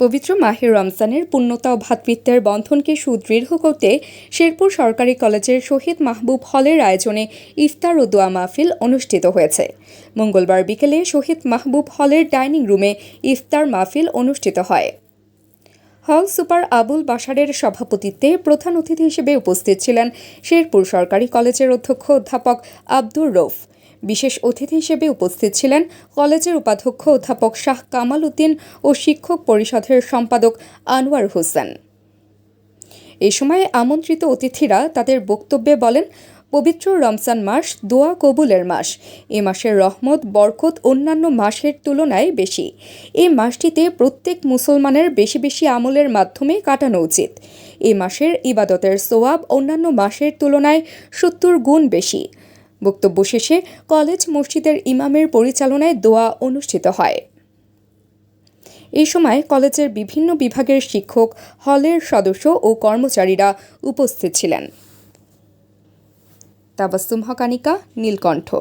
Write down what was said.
পবিত্র মাহের রমজানের পূর্ণতা ও ভ্রাতৃত্বের বন্ধনকে সুদৃঢ় করতে শেরপুর সরকারি কলেজের শহীদ মাহবুব হলের আয়োজনে ইফতার ও দোয়া মাহফিল অনুষ্ঠিত হয়েছে। মঙ্গলবার বিকেলে শহীদ মাহবুব হলের ডাইনিং রুমে ইফতার মাহফিল অনুষ্ঠিত হয়। হল সুপার আবুল বাশারের সভাপতিত্বে প্রধান অতিথি হিসেবে উপস্থিত ছিলেন শেরপুর সরকারি কলেজের অধ্যক্ষ অধ্যাপক আব্দুর রৌফ। বিশেষ অতিথি হিসেবে উপস্থিত ছিলেন কলেজের উপাধ্যক্ষ অধ্যাপক শাহ কামাল উদ্দিন ও শিক্ষক পরিষদের সম্পাদক আনোয়ার হোসেন। এ সময় আমন্ত্রিত অতিথিরা তাদের বক্তব্যে বলেন, পবিত্র রমজান মাস দোয়া কবুলের মাস। এ মাসের রহমত, বরকত অন্যান্য মাসের তুলনায় বেশি। এই মাসটিতে প্রত্যেক মুসলমানের বেশি বেশি আমলের মাধ্যমে কাটানো উচিত। এ মাসের ইবাদতের সোয়াব অন্যান্য মাসের তুলনায় সত্তর গুণ বেশি। বক্তব্য শেষে কলেজ মসজিদের ইমামের পরিচালনায় দোয়া অনুষ্ঠিত হয়। এই সময় কলেজের বিভিন্ন বিভাগের শিক্ষক, হলের সদস্য ও কর্মচারীরা উপস্থিত ছিলেন। তাবাস্তুম হকানিকা, নীলকণ্ঠ।